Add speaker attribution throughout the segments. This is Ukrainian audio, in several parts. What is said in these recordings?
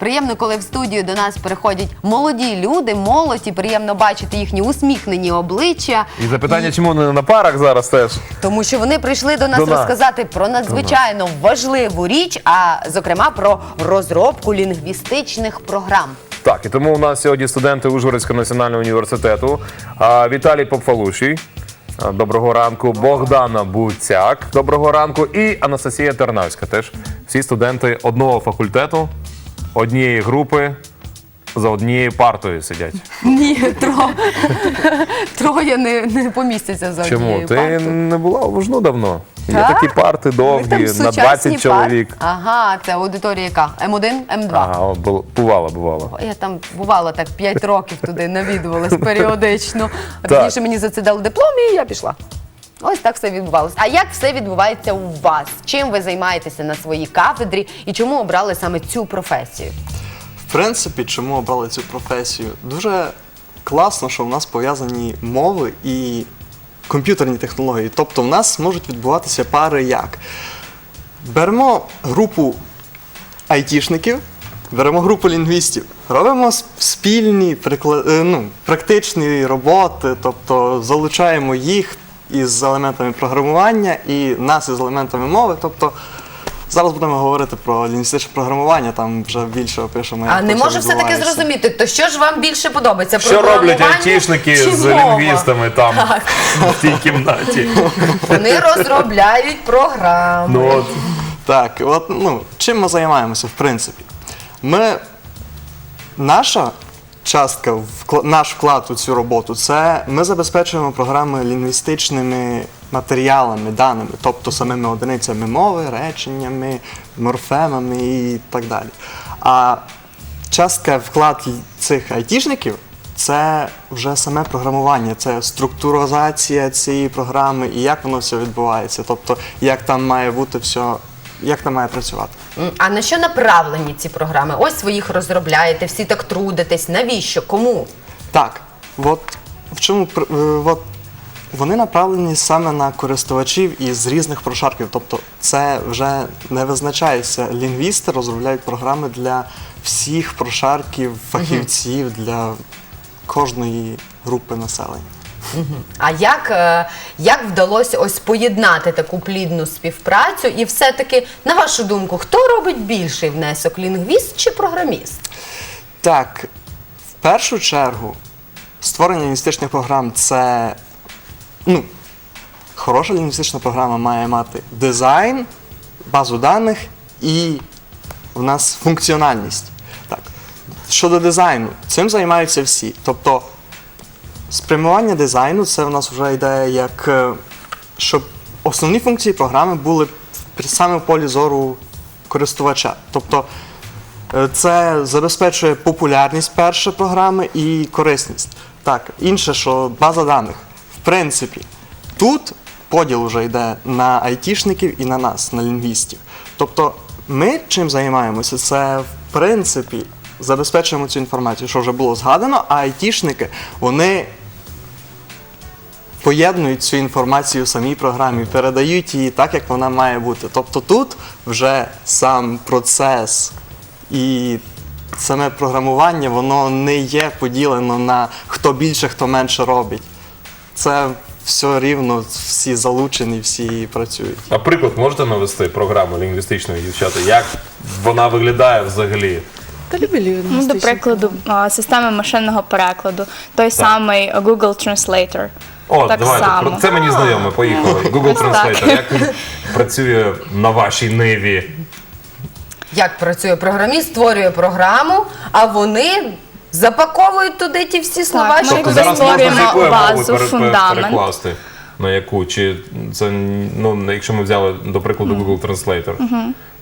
Speaker 1: Приємно, коли в студію до нас приходять молоді люди, молодь, і приємно бачити їхні усміхнені обличчя.
Speaker 2: І запитання, чому не на парах зараз теж?
Speaker 1: Тому що вони прийшли до нас
Speaker 2: До
Speaker 1: розказати про надзвичайно важливу річ, а зокрема про розробку лінгвістичних програм.
Speaker 2: Так, і тому у нас сьогодні студенти Ужгородського національного університету Віталій Попфалушій. Доброго ранку, Богдана Буцяк. Доброго ранку, і Анастасія Тернавська. Теж всі студенти одного факультету, однієї групи, за однією партою сидять.
Speaker 1: Ні, тро... троє не, не помістяться за
Speaker 2: Чому?
Speaker 1: однією
Speaker 2: Ти
Speaker 1: партою.
Speaker 2: не була у Жну давно? Є
Speaker 1: Так?
Speaker 2: такі парти
Speaker 1: Ми
Speaker 2: довгі,
Speaker 1: там
Speaker 2: на
Speaker 1: сучасні
Speaker 2: 20
Speaker 1: пар-
Speaker 2: чоловік.
Speaker 1: Ага, це аудиторія яка? М1, М2.
Speaker 2: Ага, от бу- бувало, бувало.
Speaker 1: Я там бувало так 5 років туди навідувалась періодично. Пізніше мені за це дали диплом і я пішла. Ось так все відбувалося. А як все відбувається у вас? Чим ви займаєтеся на своїй кафедрі і чому обрали саме цю професію?
Speaker 3: В принципі, чому обрали цю професію? Дуже класно, що в нас пов'язані мови і комп'ютерні технології. Тобто в нас можуть відбуватися пари як. Беремо групу айтішників, беремо групу лінгвістів, робимо спільні прикла- е, ну, практичні роботи, тобто залучаємо їх із елементами програмування і нас із елементами мови. Тобто Зараз будемо говорити про лінгвістичне програмування, там вже більше опишемо.
Speaker 1: А не
Speaker 3: це
Speaker 1: можу все таки
Speaker 3: відбувається.
Speaker 1: зрозуміти, то що ж вам більше подобається?
Speaker 2: Що роблять
Speaker 1: програмування
Speaker 2: айтішники
Speaker 1: чи
Speaker 2: з
Speaker 1: мова?
Speaker 2: лінгвістами там в тій кімнаті?
Speaker 1: Вони розробляють програми.
Speaker 2: Ну от
Speaker 3: Так, от ну, чим ми займаємося, в принципі? Ми, наша частка, вкла- наш вклад у цю роботу, це ми забезпечуємо програми лінгвістичними матеріалами, даними, тобто самими одиницями мови, реченнями, морфемами і так далі. А частка вклад цих айтішників це вже саме програмування, це структуризація цієї програми і як воно все відбувається. Тобто, як там має бути все, як там має працювати.
Speaker 1: М, А на що направлені ці програми? Ось ви їх розробляєте, всі так трудитесь. Навіщо? Кому?
Speaker 3: Так, от в чому пр- е, от вони направлені саме на користувачів із різних прошарків. Тобто, це вже не визначається. Лінгвісти розробляють програми для всіх прошарків, фахівців, для кожної групи населення.
Speaker 1: А як, е, як вдалося ось поєднати таку плідну співпрацю? І все-таки, на вашу думку, хто робить більший внесок лінгвіст чи програміст?
Speaker 3: Так, в першу чергу, створення лінгвістичних програм це. Ну, хороша лінгвістична програма має мати дизайн, базу даних і в нас функціональність. Так. Щодо дизайну, цим займаються всі. Тобто, спрямування дизайну це в нас вже йде як. е, щоб основні функції програми були саме в полі зору користувача. Тобто, Е, Це забезпечує популярність перше програми і корисність. Так, інше, що база даних. В принципі, тут поділ вже йде на айтішників і на нас, на лінгвістів. Тобто, ми чим займаємося, це в принципі забезпечуємо цю інформацію, що вже було згадано, а айтішники вони поєднують цю інформацію в самій програмі, передають її так, як вона має бути. Тобто тут вже сам процес і саме програмування, воно не є поділено на хто більше, хто менше робить. Це все рівно, всі залучені, всі працюють.
Speaker 2: А приклад можете навести програму лінгвістичної дівчата? Як вона виглядає взагалі?
Speaker 4: Та любили
Speaker 5: Ну, до прикладу, а, системи машинного перекладу, той самий Google Translator.
Speaker 2: О,
Speaker 5: так
Speaker 2: давайте
Speaker 5: само.
Speaker 2: про це мені знайоме. Поїхали. Google
Speaker 5: Ось так.
Speaker 2: Translator. Як він працює на вашій ниві?
Speaker 1: Як працює програміст, створює програму, а вони запаковують туди ті всі слова,
Speaker 5: ми
Speaker 1: що
Speaker 2: Тобто
Speaker 5: якби
Speaker 2: зараз можна з
Speaker 5: створюємо
Speaker 2: якої мови
Speaker 5: базу,
Speaker 2: пере- пере-
Speaker 5: фундамент.
Speaker 2: перекласти? На яку? Чи це ну, якщо ми взяли до прикладу Google Translator?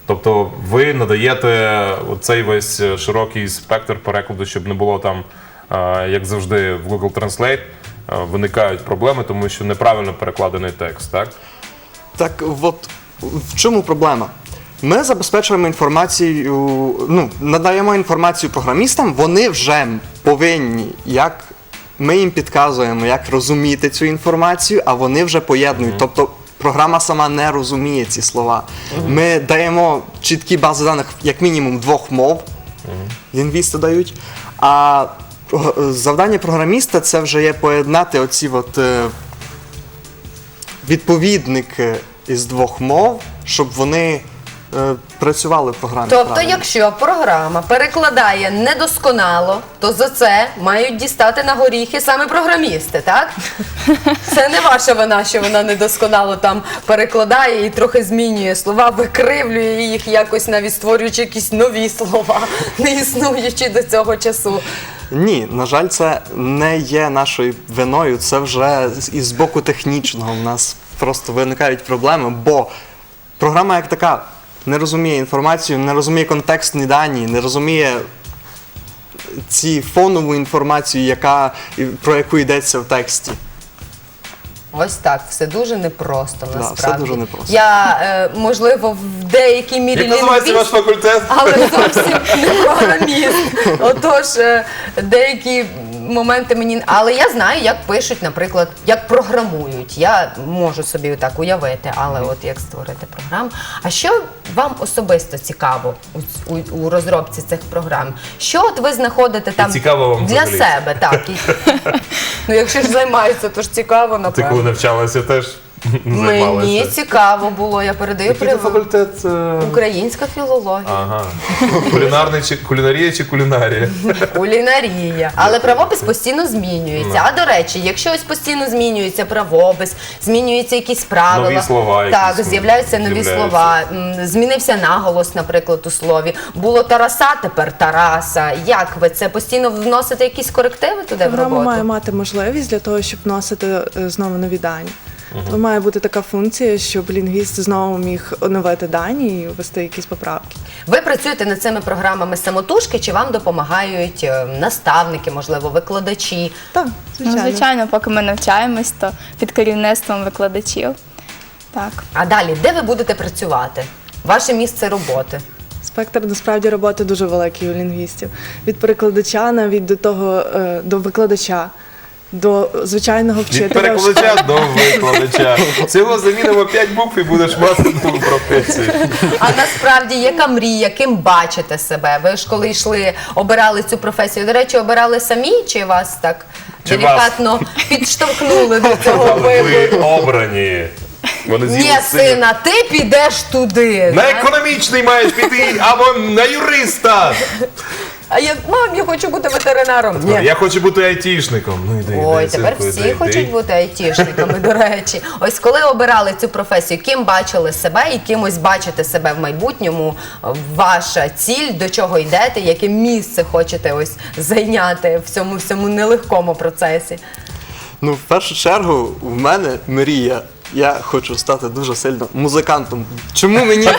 Speaker 2: Тобто ви надаєте цей весь широкий спектр перекладу, щоб не було там, е, як завжди, в Google Translate е, виникають проблеми, тому що неправильно перекладений текст, так?
Speaker 3: Так, от в чому проблема? Ми забезпечуємо інформацію, ну, надаємо інформацію програмістам, вони вже повинні, як ми їм підказуємо, як розуміти цю інформацію, а вони вже поєднують. Тобто програма сама не розуміє ці слова. Ми даємо чіткі бази даних, як мінімум, двох мов. лінгвісти дають. А завдання програміста це вже є поєднати оці от, е, відповідники із двох мов, щоб вони е, працювали в програмі.
Speaker 1: Тобто,
Speaker 3: правильно.
Speaker 1: якщо програма перекладає недосконало, то за це мають дістати на горіхи саме програмісти, так? Це не ваша вина, що вона недосконало там перекладає і трохи змінює слова, викривлює їх якось навіть створюючи якісь нові слова, не існуючи до цього часу.
Speaker 3: Ні, на жаль, це не є нашою виною. Це вже із боку технічного в нас просто виникають проблеми, бо програма як така не розуміє інформацію, не розуміє контекстні дані, не розуміє ці фонову інформацію, яка, про яку йдеться в тексті.
Speaker 1: Ось так, все дуже непросто
Speaker 3: все
Speaker 1: насправді.
Speaker 3: дуже непросто.
Speaker 1: Я, е, можливо, в деякій мірі
Speaker 2: Як називається ваш
Speaker 1: лінгвіст,
Speaker 2: факультет?
Speaker 1: але зовсім не програміст. Отож, е, деякі моменти мені. Але я знаю, як пишуть, наприклад, як програмують. Я можу собі так уявити, але от як створити програму. А що вам особисто цікаво у, у, у розробці цих програм? Що от ви знаходите там
Speaker 2: цікаво вам
Speaker 1: для
Speaker 2: взагалі?
Speaker 1: себе? Так. І, ну, якщо ж займаються, то ж цікаво,
Speaker 2: Ти
Speaker 1: напевно.
Speaker 2: коли навчалася, теж
Speaker 1: Мені цікаво було, я передаю
Speaker 2: Який то факультет? е,
Speaker 1: Українська філологія,
Speaker 2: Ага. Кулінарний чи кулінарія чи кулінарія?
Speaker 1: кулінарія. Але правопис постійно змінюється. А до речі, якщо ось постійно змінюється правопис, змінюються якісь правила.
Speaker 2: Нові слова
Speaker 1: Так,
Speaker 2: якісь
Speaker 1: з'являються нові
Speaker 2: з'являються.
Speaker 1: слова. М, Змінився наголос, наприклад, у слові. Було Тараса, тепер Тараса. Як ви це постійно вносите якісь корективи туди в
Speaker 4: Програма
Speaker 1: роботу?
Speaker 4: має мати можливість для того, щоб вносити е, знову нові дані. То має бути така функція, щоб лінгвіст знову міг оновити дані і ввести якісь поправки.
Speaker 1: Ви працюєте над цими програмами самотужки, чи вам допомагають е, наставники, можливо, викладачі?
Speaker 4: Так,
Speaker 5: Ну,
Speaker 4: звичайно.
Speaker 5: звичайно, поки ми навчаємось, то під керівництвом викладачів. Так.
Speaker 1: А далі, де ви будете працювати? Ваше місце роботи.
Speaker 4: Спектр насправді роботи дуже великий у лінгвістів. Від перекладача навіть до того е, до викладача, до звичайного
Speaker 2: Від
Speaker 4: вчителя. в
Speaker 2: перекладача до викладача. Всього замінимо 5 букв і будеш мати нову професію.
Speaker 1: А насправді яка мрія, ким бачите себе? Ви ж коли йшли, обирали цю професію. До речі, обирали самі, чи вас так
Speaker 2: Чи
Speaker 1: делікатно підштовхнули до цього
Speaker 2: Але ви
Speaker 1: вибору?
Speaker 2: обрані. Вони
Speaker 1: Ні,
Speaker 2: з'їли сина.
Speaker 1: сина, ти підеш туди.
Speaker 2: На економічний маєш піти або на юриста.
Speaker 1: А я мам, я хочу бути ветеринаром. Ні.
Speaker 2: Я хочу бути айтішником. Ну йди,
Speaker 1: Ой,
Speaker 2: йди,
Speaker 1: тепер
Speaker 2: синку,
Speaker 1: всі
Speaker 2: йди,
Speaker 1: хочуть
Speaker 2: йди.
Speaker 1: бути айтішниками, до речі. Ось коли обирали цю професію, ким бачили себе і кимось бачите себе в майбутньому, ваша ціль, до чого йдете, яке місце хочете ось зайняти в цьому всьому нелегкому процесі.
Speaker 3: Ну, в першу чергу, в мене мрія. Я хочу стати дуже сильно музикантом. Чому мені,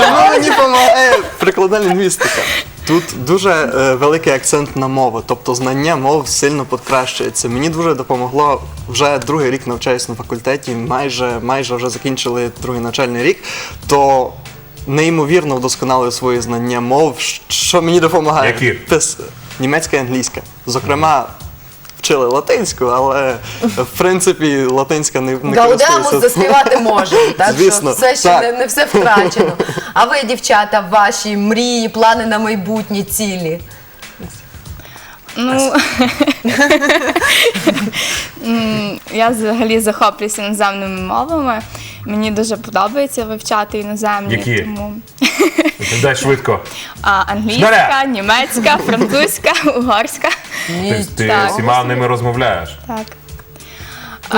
Speaker 3: чому мені допомагає прикладна лінгвістика? Тут дуже е, великий акцент на мову, тобто знання мов сильно покращується. Мені дуже допомогло вже другий рік навчаюсь на факультеті, майже, майже вже закінчили другий навчальний рік. То неймовірно вдосконалив свої знання мов, що мені допомагає.
Speaker 2: Які?
Speaker 3: Пис- Німецька і англійська. Зокрема, вчили латинську, але в принципі латинська не, не
Speaker 1: Гаудамус
Speaker 3: користується.
Speaker 1: заспівати можемо, так
Speaker 3: Звісно,
Speaker 1: що все ще
Speaker 3: так.
Speaker 1: не, не все втрачено. А ви, дівчата, ваші мрії, плани на майбутні цілі?
Speaker 5: Ну М, я взагалі захоплююся іноземними мовами. Мені дуже подобається вивчати іноземні.
Speaker 2: Які?
Speaker 5: Тому
Speaker 2: Дай швидко.
Speaker 5: а, англійська, німецька, французька, угорська.
Speaker 2: Ти, ти
Speaker 5: Так.
Speaker 2: всіма ними розмовляєш.
Speaker 5: Так.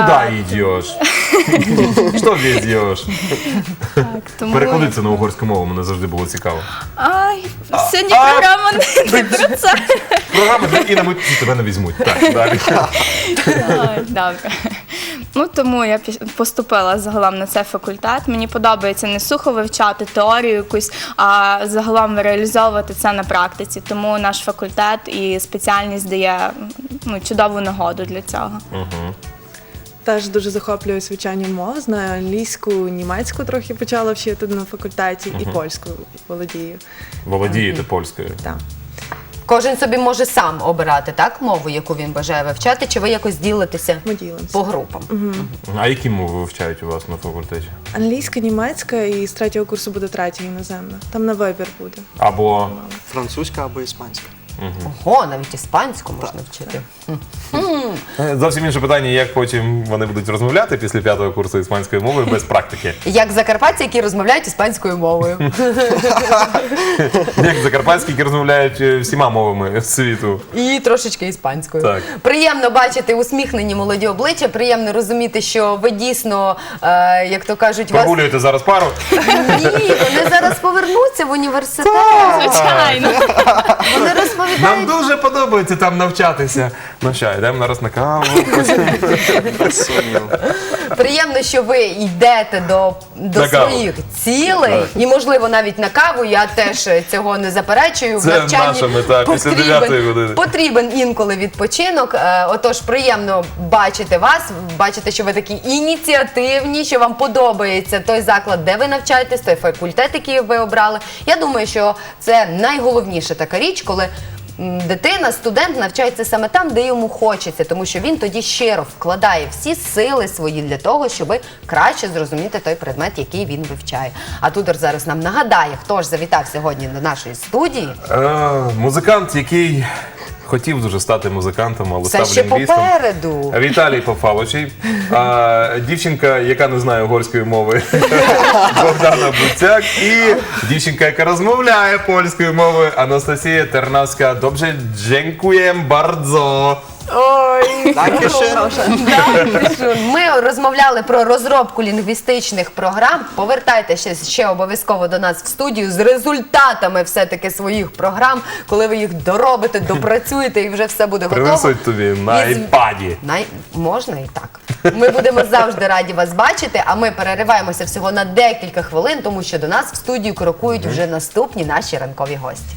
Speaker 2: Куда йдеш? Що везеш?
Speaker 5: тому...
Speaker 2: Переклади це на угорську мову, мене завжди було цікаво.
Speaker 5: Ай, сьогодні
Speaker 2: а-
Speaker 5: програма не про це.
Speaker 2: Програма для Іна, ми тебе не візьмуть. Так, далі.
Speaker 5: Ой, Добре. Ну тому я піш- поступила загалом на цей факультет. Мені подобається не сухо вивчати теорію якусь, а загалом реалізовувати це на практиці. Тому наш факультет і спеціальність дає ну, чудову нагоду для цього.
Speaker 4: Теж дуже захоплююсь вивчанням мов. Знаю англійську, німецьку трохи почала вчити на факультеті і польську володію.
Speaker 2: Володієте польською.
Speaker 4: Так.
Speaker 1: Кожен собі може сам обирати так мову, яку він бажає вивчати, чи ви якось ділитеся
Speaker 4: Ми ділимося.
Speaker 1: по групам?
Speaker 2: А які мови вивчають у вас на факультеті?
Speaker 4: Англійська, німецька і з третього курсу буде третя іноземна. Там на вибір буде.
Speaker 2: Або
Speaker 3: Французька або іспанська.
Speaker 1: Ого, навіть іспанську можна вчити.
Speaker 2: Е, зовсім інше питання, як потім вони будуть розмовляти після п'ятого курсу іспанської мови без практики.
Speaker 1: Як закарпатці, які розмовляють іспанською мовою.
Speaker 2: Як закарпатські, які розмовляють е, всіма мовами світу.
Speaker 1: І трошечки іспанською.
Speaker 2: Так.
Speaker 1: Приємно бачити усміхнені молоді обличчя, приємно розуміти, що ви дійсно, е, як то кажуть, вас
Speaker 2: Прогулюєте зараз пару.
Speaker 1: ні, вони зараз повернуться в університет.
Speaker 5: Звичайно.
Speaker 1: Вони
Speaker 2: Нам
Speaker 1: розповідають.
Speaker 2: дуже подобається там навчатися. Ну що, йдемо зараз на каву.
Speaker 3: Без сумніву.
Speaker 1: Приємно, що ви йдете до, до
Speaker 2: На каву.
Speaker 1: своїх цілей, і можливо навіть на каву. Я теж цього не заперечую. В навчанні
Speaker 2: наша мета після
Speaker 1: потрібен-
Speaker 2: 9-ї години.
Speaker 1: Потрібен інколи відпочинок. Е, Отож, приємно бачити вас, бачити, що ви такі ініціативні, що вам подобається той заклад, де ви навчаєтесь, той факультет, який ви обрали. Я думаю, що це найголовніша така річ, коли. Дитина, студент навчається саме там, де йому хочеться, тому що він тоді щиро вкладає всі сили свої для того, щоб краще зрозуміти той предмет, який він вивчає. А Тудор зараз нам нагадає, хто ж завітав сьогодні до нашої студії.
Speaker 2: Музикант, який хотів дуже стати музикантом, але
Speaker 1: Це
Speaker 2: став
Speaker 1: ще
Speaker 2: лінгвістом.
Speaker 1: попереду.
Speaker 2: Віталій Пофалочий, а, дівчинка, яка не знає угорської мови, Богдана Буцяк, і дівчинка, яка розмовляє польською мовою, Анастасія Тернавська. Добре, дякуємо bardzo.
Speaker 1: Ой, Dankeschön. Ми розмовляли про розробку лінгвістичних програм. Повертайтеся ще обов'язково до нас в студію з результатами все-таки своїх програм, коли ви їх доробите, допрацюєте і вже все буде готово.
Speaker 2: Принесуть тобі на
Speaker 1: І з-
Speaker 2: айпаді.
Speaker 1: Най... Можна і так. Ми будемо завжди раді вас бачити, а ми перериваємося всього на декілька хвилин, тому що до нас в студію крокують вже наступні наші ранкові гості.